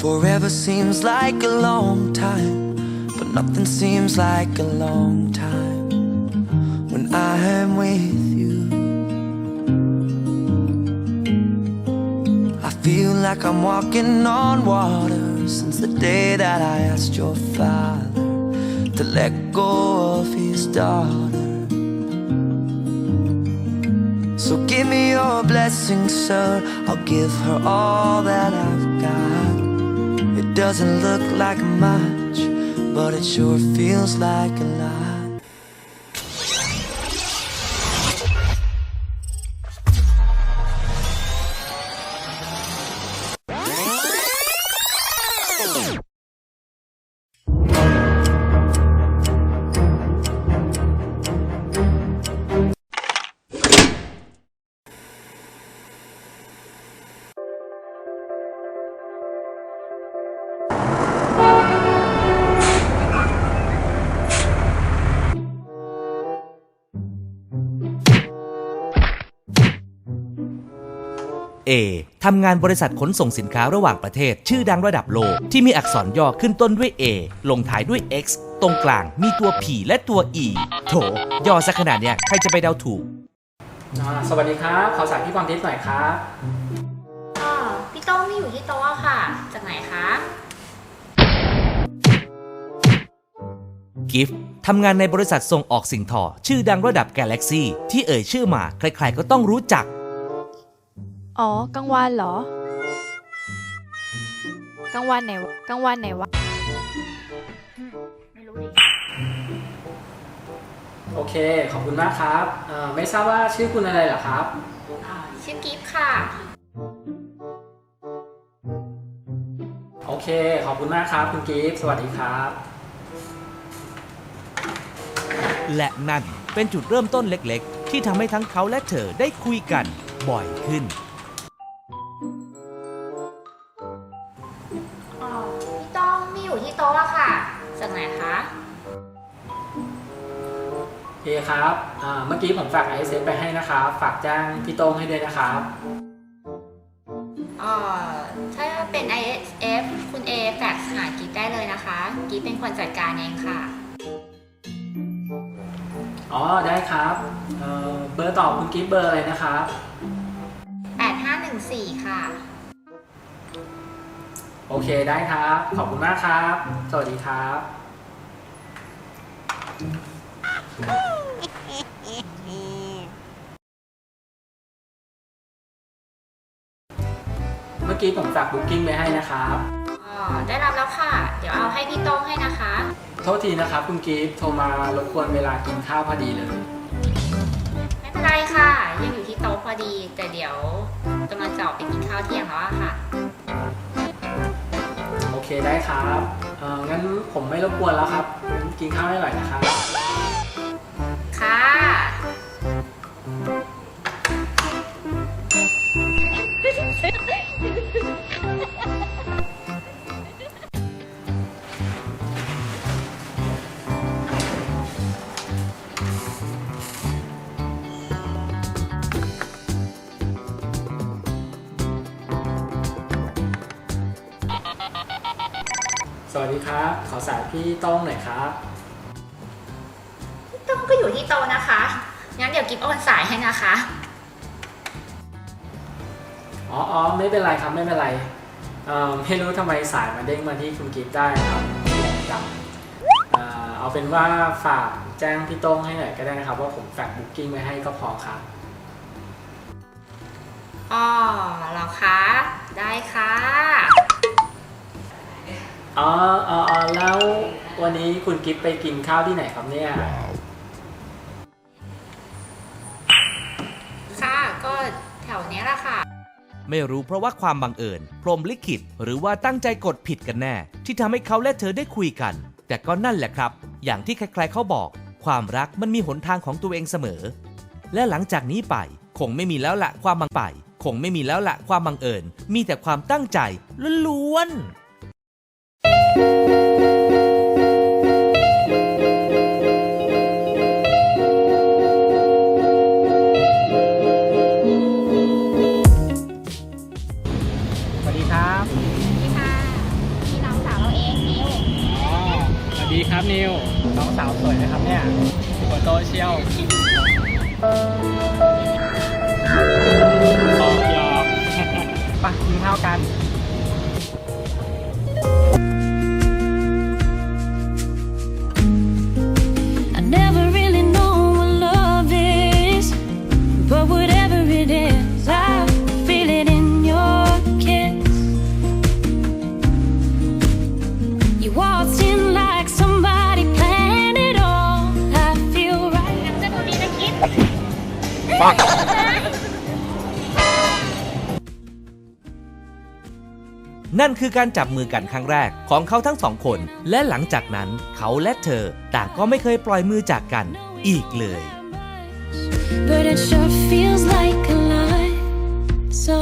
Forever seems like a long time, but nothing seems like a long time when I am with you. I feel like I'm walking on water since the day that I asked your father to let go of his daughter. So give me your blessing, sir. I'll give her all that I've got. Doesn't look like much, but it sure feels like a lot. เอทำงานบริษัทขนส่งสินค้าระหว่างประเทศ ชื่อดังระดับโลก ที่มีอักษรย่อขึ้นต้นด้วย A ลงท้ายด้วย X ตรงกลางมีตัว P และตัว E โถ ย่อซะขนาดเนี้ยใครจะไปเดาถูก อ่าสวัสดีครับ ขอสายพี่พรทิพย์หน่อยครับอ่าพี่โต้งไม่อยู่ที่โต๊ะอะค่ะ จากไหนคะ กิฟต์ทำงานในบริษัทส่งออกสิ่งทอ ชื่อดังระดับ Galaxy ที่เอ่ยชื่อมา ใครๆก็ต้องรู้จัก อ๋อกลางวันเหรอกลางวันไหนวะกลางวันไหนวะ ไม่รู้ดิโอเค ขอบคุณมากครับอ่าไม่ทราบว่าชื่อคุณอะไรเหรอครับ อ่าชื่อกิฟต์ค่ะ โอเค ขอบคุณมากครับ คุณกิฟต์สวัสดีครับ และนั่นเป็นจุดเริ่มต้นเล็กๆ ที่ทำให้ทั้งเขาและเธอได้คุยกันบ่อยขึ้น คครับอ่าเมื่อกี้ผมฝาก i s ไปให้นะครับ ฝากแจ้งพี่โต้งให้ด้วยนะครับอ๋อถ้าเป็น ISF คุณเอแฟกซ์หากิฟต์ได้เลยนะคะ กิฟต์เป็นคนจัดการเองค่ะ อ๋อได้ครับเอ่อเบอร์ตอบคุณกิฟต์เบอร์อะไรนะครับ8514 ค่ะ โอเคได้ครับ ขอบคุณมากครับ สวัสดีครับ กี้ผมฝากบุ๊กิ้งไปให้นะครับอ๋อได้รับแล้วค่ะ เดี๋ยวเอาให้พี่โต้งให้นะคะ โทษทีนะครับคุณกิฟต์โทรมารบกวนเวลากินข้าวพอดีเลย ไม่เป็นไรค่ะ ยังอยู่ที่โต๊ะพอดี แต่เดี๋ยวกำลังจะออกไปกินข้าวเที่ยงแล้วอะค่ะ โอเคได้ครับเอ่องั้นผมไม่รบกวนแล้วครับกินข้าวให้อร่อยนะครับ สวัสดีครับ ขอสายพี่โต้องหน่อยครับ พี่โต้งก็อยู่ที่โต๊ะนะคะ งั้นเดี๋ยวกิฟโอนสายให้นะคะ อ๋ออ๋อไม่เป็นไรครับ ไม่เป็นไรเอ่อไม่รู้ทำไมสายมันเด้งมาที่คุณกิฟต์ได้นะครับจำเอ่อเอาเป็นว่าฝากแจ้งพี่โต้งให้หน่อยก็ได้นะครับ ว่าผมแฟกบุ๊กิ้งไว้ให้ก็พอครับ อ๋อเหรอ นนี้คุณกิฟต์ไปกินข้าวที่ไหนครับเนี่ย ค่ะ ก็แถวเนี้ยแหละค่ะ ไม่รู้เพราะว่าความบังเอิญ พรหมลิขิต หรือว่าตั้งใจกดผิดกันแน่ ที่ทำให้เขาและเธอได้คุยกัน แต่ก็นั่นแหละครับ อย่างที่ใครๆเขาบอก ความรักมันมีหนทางของตัวเองเสมอ และหลังจากนี้ไป คงไม่มีแล้วละความบังไป คงไม่มีแล้วละความบังเอิญ มีแต่ความตั้งใจล้วนๆ วัสดีครับสวัสดีค่ะพี่น้องสาวเราเองนิวสวัสดีครับนิวน้องสาวสวยนะครับเนี่ยหัวโตเชียวหอกหยอกไปกินข้าวกัน นั่นคือการจับมือกันครั้งแรกของเขาทั้งสองคน และหลังจากนั้นเขาและเธอต่างก็ไม่เคยปล่อยมือจากกันอีกเลย But it sure feels like a lie. So